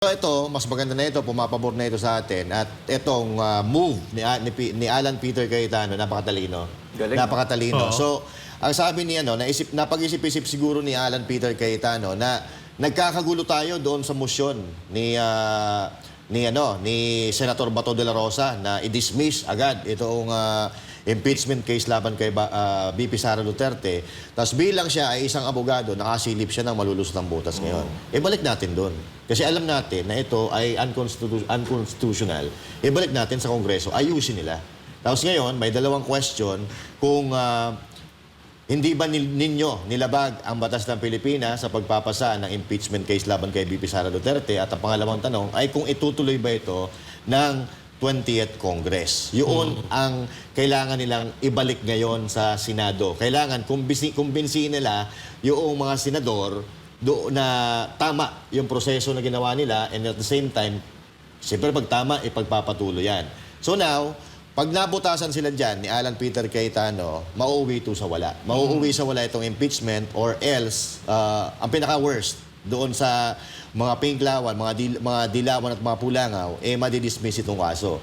So ito, mas maganda na ito, pumapabor na ito sa atin. At itong ah, move ni, ni, ni Alan Peter Cayetano, napakatalino. Galing. Napakatalino. So, ang sabi niya, no, naisip, napag-isip-isip siguro ni Alan Peter Cayetano na nagkakagulo tayo doon sa motion ni ah, ni ano ni Senator Bato de la Rosa na i-dismiss agad itong ah, impeachment case laban kay Ba- ah, BP Sara Duterte. Tapos bilang siya ay isang abogado, nakasilip siya ng malulusot ng butas ngayon. E balik natin doon. Kasi alam natin na ito ay unconstitu- unconstitutional. E balik natin sa Kongreso, ayusin nila. Tapos ngayon, may dalawang question kung ah, hindi ba ninyo nilabag ang batas ng Pilipinas sa pagpapasa ng impeachment case laban kay BP Sara Duterte? At ang pangalawang tanong ay kung itutuloy ba ito ng 20th Congress. Yun ang kailangan nilang ibalik ngayon sa Senado. Kailangan kumbisi, kumbinsihin nila yung mga senador do na tama yung proseso na ginawa nila and at the same time, siyempre pag tama, ipagpapatuloy yan. So now, pag nabutasan sila dyan ni Alan Peter Cayetano, mauuwi ito sa wala. Mauuwi sa wala itong impeachment or else, uh, ang pinaka-worst doon sa mga pinklawan, mga, dil- mga dilawan at mga pulangaw, eh madidismiss itong kaso.